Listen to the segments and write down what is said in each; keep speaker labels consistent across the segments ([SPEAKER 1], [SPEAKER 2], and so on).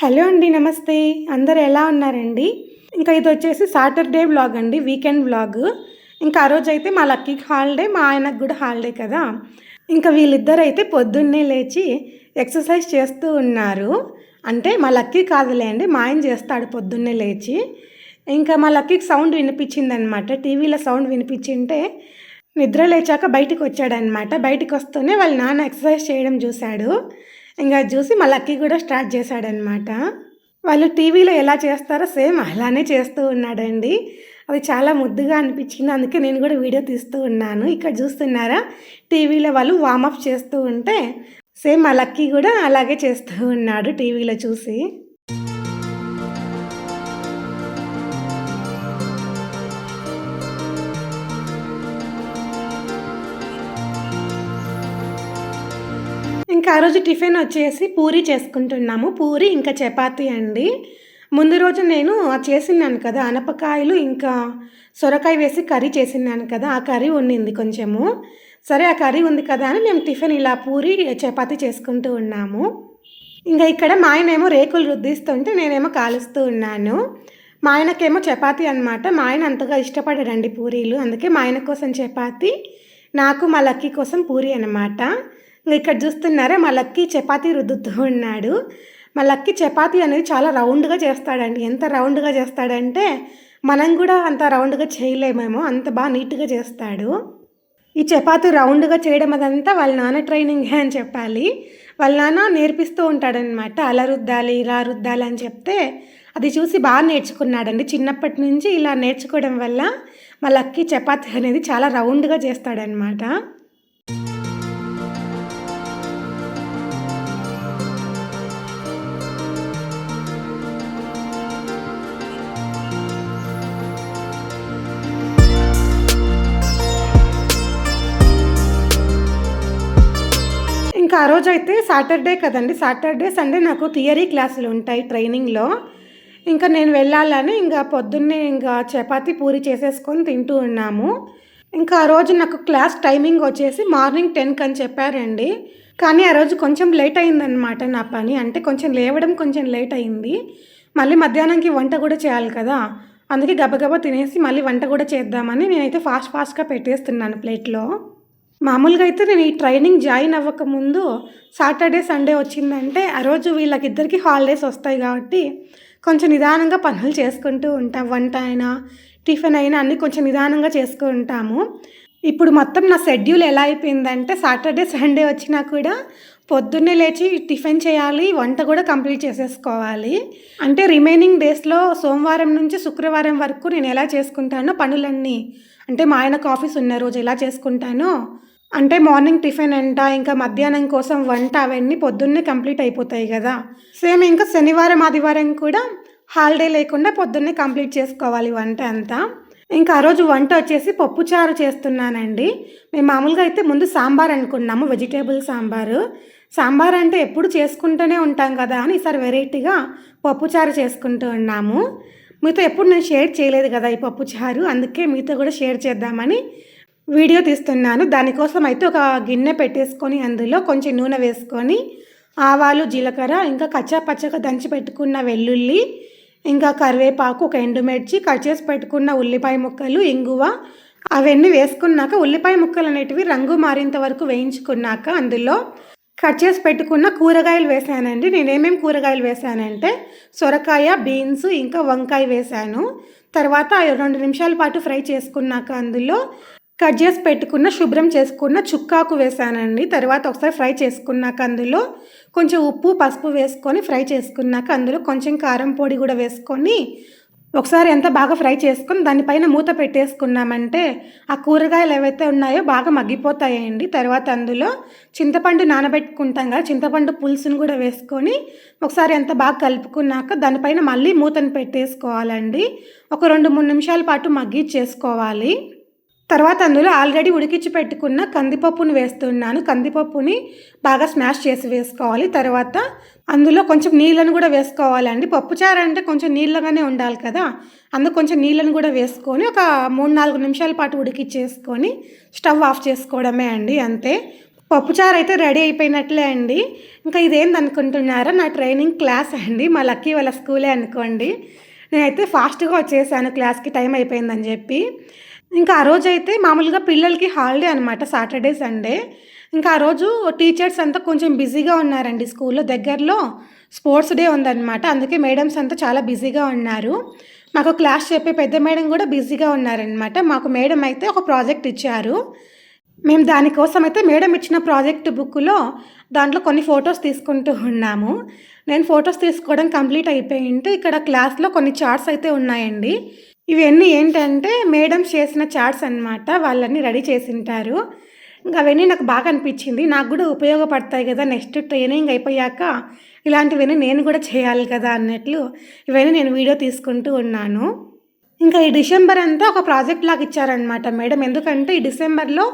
[SPEAKER 1] Hello అండి నమస్తే. అందరు ఎలా ఉన్నారండి? ఇంకా ఇది వచ్చేసి సాటర్డే వ్లాగ్ అండి వీకెండ్ వ్లాగ్. ఇంకా ఆ రోజు అయితే మా లక్కీకి హాలిడే మా ఆయనకు కూడా హాలిడే కదా. ఇంకా వీళ్ళిద్దరు అయితే పొద్దున్నే లేచి ఎక్సర్సైజ్ చేస్తూ ఉన్నారు. అంటే మా లక్కీ కాదులేండి మా ఆయన చేస్తాడు పొద్దున్నే లేచి. ఇంకా మా లక్కీకి సౌండ్ వినిపించింది అనమాట టీవీలో సౌండ్ వినిపించింటే నిద్ర లేచాక బయటికి వచ్చాడనమాట బయటకు వస్తూనే వాళ్ళ నాన్న ఎక్సర్సైజ్ చేయడం చూశాడు. ఇంకా చూసి మా లక్కీ కూడా స్టార్ట్ చేశాడనమాట. వాళ్ళు టీవీలో ఎలా చేస్తారో సేమ్ అలానే చేస్తూ ఉన్నాడండి. అది చాలా ముద్దుగా అనిపించింది. అందుకే నేను కూడా వీడియో తీస్తూ ఉన్నాను. ఇక్కడ చూస్తున్నారా? టీవీలో వాళ్ళు వామప్ చేస్తూ ఉంటే సేమ్ మా లక్కీ కూడా అలాగే చేస్తూ ఉన్నాడు టీవీలో చూసి. రోజు టిఫిన్ వచ్చేసి పూరి చేసుకుంటున్నాము. పూరి ఇంకా చపాతి అండి. ముందు రోజు నేను చేసినాను కదా అనపకాయలు ఇంకా సొరకాయ వేసి కర్రీ చేసినాను కదా ఆ కర్రీ ఉండింది కొంచెము. సరే ఆ కర్రీ ఉంది కదా అని మేము టిఫిన్ ఇలా పూరి చపాతి చేసుకుంటూ ఉన్నాము. ఇంకా ఇక్కడ మా ఆయనేమో రేకులు రుద్దిస్తుంటే నేనేమో కాలుస్తూ ఉన్నాను. మా ఆయనకేమో చపాతి అనమాట మా ఆయన అంతగా ఇష్టపడాడండి పూరీలు. అందుకే మా ఆయన కోసం చపాతి నాకు మా లక్కీ కోసం పూరి అనమాట ఇక్కడ చూస్తున్నారా మా లక్కీ చపాతీ రుద్దుతూ ఉన్నాడు. మా లక్కీ చపాతీ అనేది చాలా రౌండ్గా చేస్తాడండి. ఎంత రౌండ్గా చేస్తాడంటే మనం కూడా అంత రౌండ్గా చేయలేమేమో అంత బాగా నీట్గా చేస్తాడు. ఈ చపాతీ రౌండ్గా చేయడం అదంతా వాళ్ళ నాన్న ట్రైనింగే అని చెప్పాలి. వాళ్ళ నాన్న నేర్పిస్తూ ఉంటాడనమాట అలా రుద్దాలి ఇలా రుద్దాలి అని చెప్తే అది చూసి బాగా నేర్చుకున్నాడండి. చిన్నప్పటి నుంచి ఇలా నేర్చుకోవడం వల్ల మా లక్కీ చపాతీ అనేది చాలా రౌండ్గా చేస్తాడనమాట ఆ రోజు అయితే సాటర్డే కదండి. సాటర్డే సండే నాకు థియరీ క్లాసులు ఉంటాయి ట్రైనింగ్లో. ఇంకా నేను వెళ్ళాలని ఇంకా పొద్దున్నే ఇంకా చపాతి పూరి చేసేసుకొని తింటూ ఉన్నాము. ఇంకా ఆ రోజు నాకు క్లాస్ టైమింగ్ వచ్చేసి మార్నింగ్ టెన్కి అని చెప్పారండి. కానీ ఆ రోజు కొంచెం లేట్ అయిందనమాట నా పని. అంటే కొంచెం లేవడం కొంచెం లేట్ అయింది. మళ్ళీ మధ్యాహ్నంకి వంట కూడా చేయాలి కదా. అందుకే గబగబా తినేసి మళ్ళీ వంట కూడా చేద్దామని నేనైతే ఫాస్ట్ ఫాస్ట్గా పెట్టేస్తున్నాను ప్లేట్లో. మామూలుగా అయితే నేను ఈ ట్రైనింగ్ జాయిన్ అవ్వక ముందు సాటర్డే సండే వచ్చిందంటే ఆ రోజు వీళ్ళకిద్దరికి హాలిడేస్ వస్తాయి కాబట్టి కొంచెం నిదానంగా పనులు చేసుకుంటూ ఉంటాం. వంట అయినా టిఫిన్ అయినా అన్నీ కొంచెం నిదానంగా చేసుకుంటాము ఇప్పుడు మొత్తం నా షెడ్యూల్ ఎలా అయిపోయిందంటే సాటర్డే సండే వచ్చినా కూడా పొద్దున్నే లేచి టిఫిన్ చేయాలి వంట కూడా కంప్లీట్ చేసేసుకోవాలి. అంటే రిమైనింగ్ డేస్లో సోమవారం నుంచి శుక్రవారం వరకు నేను ఎలా చేసుకుంటానో పనులన్నీ అంటే మా ఆయనకు ఆఫీస్ ఉన్న రోజు ఎలా చేసుకుంటానో అంటే మార్నింగ్ టిఫిన్ అంట ఇంకా మధ్యాహ్నం కోసం వంట అవన్నీ పొద్దున్నే కంప్లీట్ అయిపోతాయి కదా. సేమ్ ఇంకా శనివారం ఆదివారం కూడా హాలిడే లేకుండా పొద్దున్నే కంప్లీట్ చేసుకోవాలి వంట అంతా. ఇంకా ఆ రోజు వంట వచ్చేసి పప్పుచారు చేస్తున్నానండి. మేము మామూలుగా అయితే ముందు సాంబార్ అనుకున్నాము వెజిటేబుల్ సాంబారు. సాంబార్ అంటే ఎప్పుడు చేసుకుంటూనే ఉంటాం కదా అని ఈసారి వెరైటీగా పప్పుచారు చేసుకుంటూ ఉన్నాము. మీతో ఎప్పుడు నేను షేర్ చేయలేదు కదా ఈ పప్పుచారు అందుకే మీతో కూడా షేర్ చేద్దామని వీడియో తీస్తున్నాను. దానికోసం అయితే ఒక గిన్నె పెట్టేసుకొని అందులో కొంచెం నూనె వేసుకొని ఆవాలు జీలకర్ర ఇంకా కచ్చా పచ్చగా దంచి పెట్టుకున్న వెల్లుల్లి ఇంకా కరివేపాకు ఒక ఎండుమిర్చి కట్ చేసి పెట్టుకున్న ఉల్లిపాయ ముక్కలు ఇంగువ అవన్నీ వేసుకున్నాక ఉల్లిపాయ ముక్కలు అనేటివి రంగు మారేంత వరకు వేయించుకున్నాక అందులో కట్ చేసి పెట్టుకున్న కూరగాయలు వేసానండి. నేనేమేమి కూరగాయలు వేసానంటే సొరకాయ బీన్స్ ఇంకా వంకాయ వేసాను. తర్వాత రెండు నిమిషాల పాటు ఫ్రై చేసుకున్నాక అందులో కట్ చేసి పెట్టుకున్న శుభ్రం చేసుకున్న చుక్కాకు వేసానండి. తర్వాత ఒకసారి ఫ్రై చేసుకున్నాక అందులో కొంచెం ఉప్పు పసుపు వేసుకొని ఫ్రై చేసుకున్నాక అందులో కొంచెం కారం పొడి కూడా వేసుకొని ఒకసారి ఎంత బాగా ఫ్రై చేసుకుని దానిపైన మూత పెట్టేసుకున్నామంటే ఆ కూరగాయలు ఏవైతే ఉన్నాయో బాగా మగ్గిపోతాయండి. తర్వాత అందులో చింతపండు నానబెట్టుకుంటాం కదా చింతపండు పులుసును కూడా వేసుకొని ఒకసారి ఎంత బాగా కలుపుకున్నాక దానిపైన మళ్ళీ మూతను పెట్టేసుకోవాలండి. ఒక రెండు మూడు నిమిషాల పాటు మగ్గిచ్చేసుకోవాలి. తర్వాత అందులో ఆల్రెడీ ఉడికించి పెట్టుకున్న కందిపప్పును వేస్తున్నాను. కందిపప్పుని బాగా స్మాష్ చేసి వేసుకోవాలి. తర్వాత అందులో కొంచెం నీళ్ళను కూడా వేసుకోవాలండి. పప్పుచారు అంటే కొంచెం నీళ్ళగానే ఉండాలి కదా. అందుకు కొంచెం నీళ్ళను కూడా వేసుకొని ఒక మూడు నాలుగు నిమిషాల పాటు ఉడికిచ్చేసుకొని స్టవ్ ఆఫ్ చేసుకోవడమే అండి అంతే. పప్పుచారు అయితే రెడీ అయిపోయినట్లే అండి. ఇంకా ఇదేంది అనుకుంటున్నారా? నా ట్రైనింగ్ క్లాస్ అండి. మా లక్కీ వాళ్ళ స్కూలే అనుకోండి. నేనైతే ఫాస్ట్గా వచ్చేసాను క్లాస్కి టైం అయిపోయిందని చెప్పి. ఇంకా ఆ రోజు అయితే మామూలుగా పిల్లలకి హాలిడే అనమాట సాటర్డే సండే. ఇంకా ఆ రోజు టీచర్స్ అంతా కొంచెం బిజీగా ఉన్నారండి స్కూల్లో. దగ్గరలో స్పోర్ట్స్ డే ఉందన్నమాట. అందుకే మేడమ్స్ అంతా చాలా బిజీగా ఉన్నారు. మాకు క్లాస్ చెప్పే పెద్ద మేడం కూడా బిజీగా ఉన్నారనమాట మాకు మేడం అయితే ఒక ప్రాజెక్ట్ ఇచ్చారు. మేము దానికోసం అయితే మేడం ఇచ్చిన ప్రాజెక్ట్ బుక్లో దాంట్లో కొన్ని ఫొటోస్ తీసుకుంటూ ఉన్నాము. నేను ఫొటోస్ తీసుకోవడం కంప్లీట్ అయిపోయింటే ఇక్కడ క్లాస్లో కొన్ని చార్ట్స్ అయితే ఉన్నాయండి. ఇవన్నీ ఏంటంటే మేడం చేసిన చాట్స్ అన్నమాట. వాళ్ళని రెడీ చేసింటారు. ఇంకా అవన్నీ నాకు బాగా అనిపించింది. నాకు కూడా ఉపయోగపడతాయి కదా నెక్స్ట్ ట్రైనింగ్ అయిపోయాక ఇలాంటివన్నీ నేను కూడా చేయాలి కదా అన్నట్లు ఇవన్నీ నేను వీడియో తీసుకుంటూ ఉన్నాను. ఇంకా ఈ డిసెంబర్ అంతా ఒక ప్రాజెక్ట్ లాగా ఇచ్చారనమాట మేడం. ఎందుకంటే ఈ డిసెంబర్లో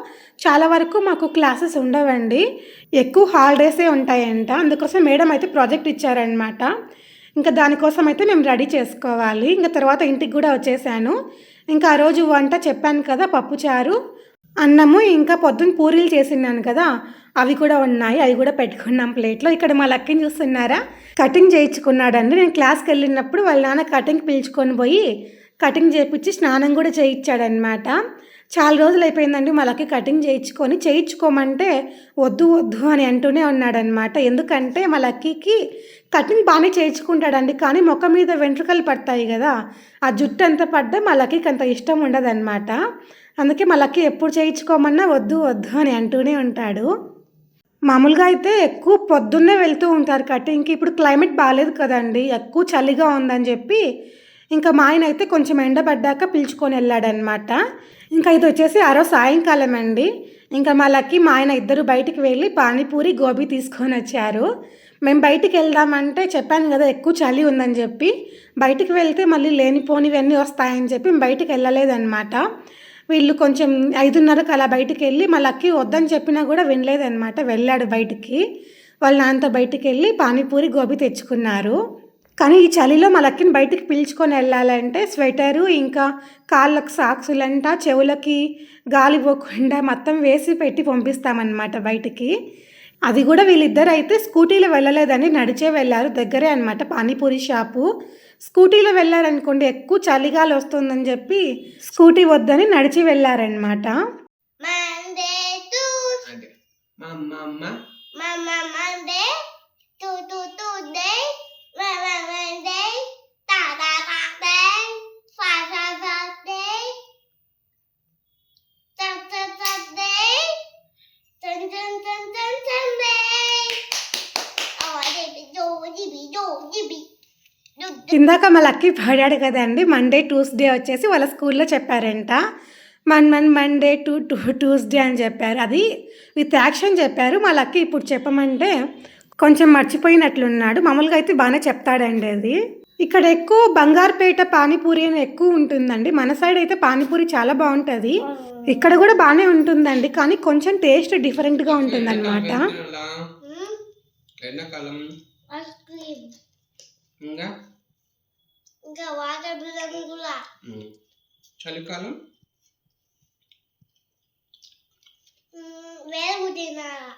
[SPEAKER 1] చాలా వరకు మాకు క్లాసెస్ ఉండవండి. ఎక్కువ హాలిడేసే ఉంటాయంట. అందుకోసం మేడం అయితే ప్రాజెక్ట్ ఇచ్చారనమాట ఇంకా దానికోసం అయితే మేము రెడీ చేసుకోవాలి. ఇంకా తర్వాత ఇంటికి కూడా వచ్చేసాను. ఇంకా ఆ రోజు వంట చెప్పాను కదా పప్పుచారు అన్నము ఇంకా పొద్దున్న పూరీలు చేసినాను కదా అవి కూడా ఉన్నాయి. అవి కూడా పెట్టుకున్నాం ప్లేట్లో. ఇక్కడ మా లక్కని చూస్తున్నారా? కటింగ్ చేయించుకున్నాడండి. నేను క్లాస్కి వెళ్ళినప్పుడు వాళ్ళ నాన్న కటింగ్ పిలుచుకొని పోయి కటింగ్ చేయించి స్నానం కూడా చేయించాడనమాట చాలా రోజులు అయిపోయిందండి మా లక్కీ కటింగ్ చేయించుకొని. చేయించుకోమంటే వద్దు వద్దు అని అంటూనే ఉన్నాడనమాట ఎందుకంటే మా లక్కీకి కటింగ్ బాగానే చేయించుకుంటాడండి కానీ మొక్క మీద వెంట్రుకలు పడతాయి కదా ఆ జుట్టు ఎంత పడ్డా మా లక్కీకి అంత ఇష్టం ఉండదన్నమాట. అందుకే మా లక్కీ ఎప్పుడు చేయించుకోమన్నా వద్దు వద్దు అని అంటూనే ఉంటాడు. మామూలుగా అయితే ఎక్కువ పొద్దున్నే వెళ్తూ ఉంటారు కటింగ్కి ఇప్పుడు క్లైమేట్ బాగాలేదు కదండి ఎక్కువ చలిగా ఉందని చెప్పి ఇంకా మా ఆయన అయితే కొంచెం ఎండబడ్డాక పిలుచుకొని వెళ్ళాడనమాట ఇంకా ఇది వచ్చేసి ఆరో సాయంకాలం అండి ఇంకా మా లక్కీ మా ఆయన ఇద్దరు బయటికి వెళ్ళి పానీపూరి గోబీ తీసుకొని వచ్చారు. మేము బయటికి వెళ్దామంటే చెప్పాను కదా ఎక్కువ చలి ఉందని చెప్పి. బయటికి వెళ్తే మళ్ళీ లేనిపోనివన్నీ వస్తాయని చెప్పి మేము బయటికి వెళ్ళలేదన్నమాట. వీళ్ళు కొంచెం ఐదున్నరకు అలా బయటికి వెళ్ళి మా లక్కీ వద్దని చెప్పినా కూడా వినలేదన్నమాట వెళ్ళాడు బయటికి. వాళ్ళ నాన్నతో బయటికి వెళ్ళి పానీపూరి గోబీ తెచ్చుకున్నారు. కానీ ఈ చలిలో మా లక్కీని బయటికి పిలుచుకొని వెళ్ళాలంటే స్వెటరు ఇంకా కాళ్ళకు సాక్సులంట చెవులకి గాలి పోకుండా మొత్తం వేసి పెట్టి పంపిస్తామన్నమాట బయటికి. అది కూడా వీళ్ళిద్దరు అయితే స్కూటీలో వెళ్ళలేదని నడిచే వెళ్ళారు. దగ్గరే అనమాట పానీపూరి షాపు. స్కూటీలో వెళ్ళారనుకోండి ఎక్కువ చలిగాలి వస్తుందని చెప్పి స్కూటీ వద్దని నడిచి వెళ్ళారనమాట
[SPEAKER 2] Monday,
[SPEAKER 1] ఇందాక మా లక్కీ పాడాడు కదండి. మండే ట్యూస్డే వచ్చేసి వాళ్ళ స్కూల్లో చెప్పారంట. Mann Mann Monday to two Tuesday అని చెప్పారు. అది విత్ యాక్షన్ చెప్పారు. మా లక్కీ ఇప్పుడు చెప్పమంటే కొంచెం మర్చిపోయినట్లున్నాడు. మామూలుగా అయితే బాగానే చెప్తాడండి అది. ఇక్కడ ఎక్కువ బంగారుపేట పానీపూరి అని ఎక్కువ ఉంటుందండి. మన సైడ్ అయితే పానీపూరి చాలా బాగుంటుంది. ఇక్కడ కూడా బాగానే ఉంటుందండి. కానీ కొంచెం టేస్ట్ డిఫరెంట్గా ఉంటుంది అనమాట.
[SPEAKER 3] ఇంకా?
[SPEAKER 2] ఇంకా వాటర్ బిల్లం కూడా.
[SPEAKER 3] చలికాలం?
[SPEAKER 2] వేరు తినాలా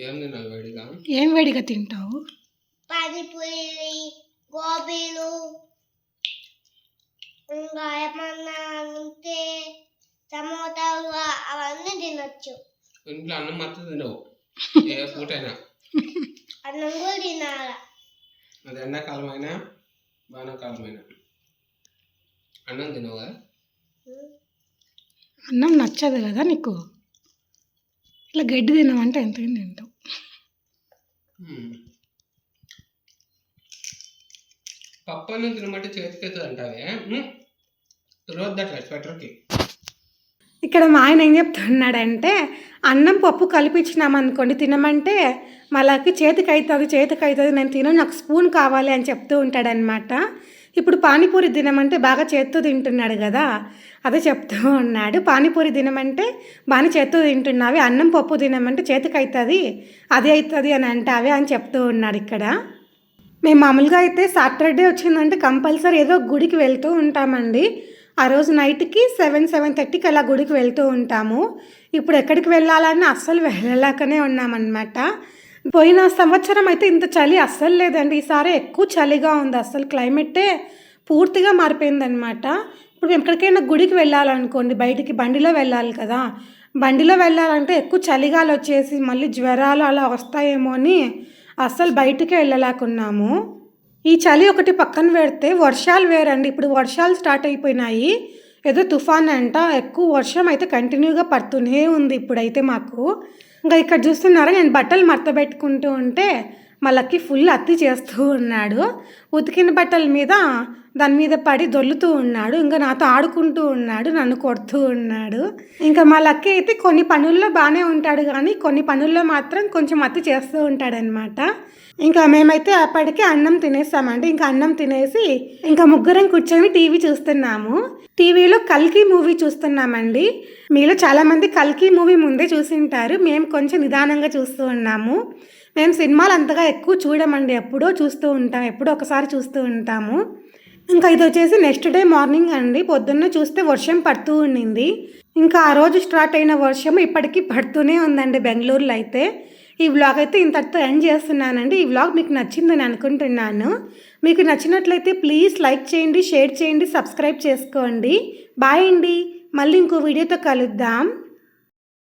[SPEAKER 3] ఏం తినాలి వేడిగా?
[SPEAKER 1] ఏం వేడిగా తింటావు?
[SPEAKER 2] పానీపూరి గోబీలు ఇంకా ఏమన్నా ఉంటే టమోటాలు అవన్నీ తినొచ్చు.
[SPEAKER 3] ఇంట్లో అన్నం మాత్రం తినవు. ఏ పూటైనా.
[SPEAKER 2] అన్నం కూడా తినాల.
[SPEAKER 3] అది ఎండాకాలం అయినా? వానాకాలం అయినా అన్నం తినవు కదా.
[SPEAKER 1] అన్నం నచ్చదు కదా నీకు ఇట్లా గడ్డి తినమంటే ఎంత తింటావు.
[SPEAKER 3] పప్పు అన్నం తినమంటే చేతికి అవుతుంది అంటావే. రోజు అట్లా స్వెటర్కి
[SPEAKER 1] ఇక్కడ మా ఆయన ఏం చెప్తున్నాడంటే అన్నం పప్పు కలిపించినామనుకోండి తినమంటే మళ్ళీ చేతికి అవుతుంది చేతికి అవుతుంది నేను తినను నాకు స్పూన్ కావాలి అని చెప్తూ ఉంటాడనమాట ఇప్పుడు పానీపూరి తినమంటే బాగా చేత్తో తింటున్నాడు కదా అదే చెప్తూ ఉన్నాడు. పానీపూరి తినమంటే బాగానే చేత్తో తింటున్నావి అన్నం పప్పు తినమంటే చేతికి అవుతుంది అది అవుతుంది అని అంటావే అని చెప్తూ ఉన్నాడు ఇక్కడ. మేము మామూలుగా అయితే సాటర్డే వచ్చిందంటే కంపల్సరీ ఏదో గుడికి వెళ్తూ ఉంటామండి. ఆ రోజు నైట్కి సెవెన్ సెవెన్ థర్టీకి అలా గుడికి వెళ్తూ ఉంటాము. ఇప్పుడు ఎక్కడికి వెళ్ళాలని అస్సలు వెళ్ళలేకనే ఉన్నామన్నమాట. పోయిన సంవత్సరం అయితే ఇంత చలి అస్సలు లేదండి. ఈసారి ఎక్కువ చలిగా ఉంది. అస్సలు క్లైమేటే పూర్తిగా మారిపోయిందనమాట ఇప్పుడు ఎక్కడికైనా గుడికి వెళ్ళాలనుకోండి బయటికి బండిలో వెళ్ళాలి కదా. బండిలో వెళ్ళాలంటే ఎక్కువ చలిగాలు వచ్చేసి మళ్ళీ జ్వరాలు అలా వస్తాయేమో అని అస్సలు బయటికి వెళ్ళలేకున్నాము. ఈ చలి ఒకటి పక్కన పెడితే వర్షాలు వేరండి. ఇప్పుడు వర్షాలు స్టార్ట్ అయిపోయినాయి. ఏదో తుఫాన్ అంట. ఎక్కువ వర్షం అయితే కంటిన్యూగా పడుతూనే ఉంది ఇప్పుడైతే మాకు. ఇంకా ఇక్కడ చూస్తున్నారా? నేను బట్టలు మడత పెట్టుకుంటూ ఉంటే మా ఫుల్ అత్తి చేస్తూ ఉన్నాడు. ఉతికిన బట్టల మీద దాని మీద పడి దొల్లుతూ ఉన్నాడు ఇంకా నాతో ఆడుకుంటూ ఉన్నాడు నన్ను కొడుతూ ఉన్నాడు. ఇంకా మా లక్కీ అయితే కొన్ని పనుల్లో బాగానే ఉంటాడు కానీ కొన్ని పనుల్లో మాత్రం కొంచెం అతి చేస్తూ ఉంటాడనమాట ఇంకా మేమైతే అప్పటికే అన్నం తినేసామండి ఇంకా అన్నం తినేసి ఇంకా ముగ్గురం కూర్చొని టీవీ చూస్తున్నాము. టీవీలో కల్కి మూవీ చూస్తున్నామండి. మీలో చాలామంది కల్కి మూవీ ముందే చూసింటారు. మేము కొంచెం నిదానంగా చూస్తూ ఉన్నాము. మేము సినిమాలు అంతగా ఎక్కువ చూడమండి. ఎప్పుడో చూస్తూ ఉంటాం. ఎప్పుడో ఒకసారి చూస్తూ ఉంటాము. ఇంకా ఇది వచ్చేసి నెక్స్ట్ డే మార్నింగ్ అండి. పొద్దున్న చూస్తే వర్షం పడుతూ ఉండింది. ఇంకా ఆ రోజు స్టార్ట్ అయిన వర్షం ఇప్పటికీ పడుతూనే ఉందండి బెంగళూరులో అయితే. ఈ వ్లాగ్ అయితే ఇంతటితో ఎండ్ చేస్తున్నానండి. ఈ వ్లాగ్ మీకు నచ్చిందని అనుకుంటున్నాను. మీకు నచ్చినట్లయితే ప్లీజ్ లైక్ చేయండి షేర్ చేయండి సబ్స్క్రైబ్ చేసుకోండి. బాయ్ అండి. మళ్ళీ ఇంకో వీడియోతో కలుద్దాం.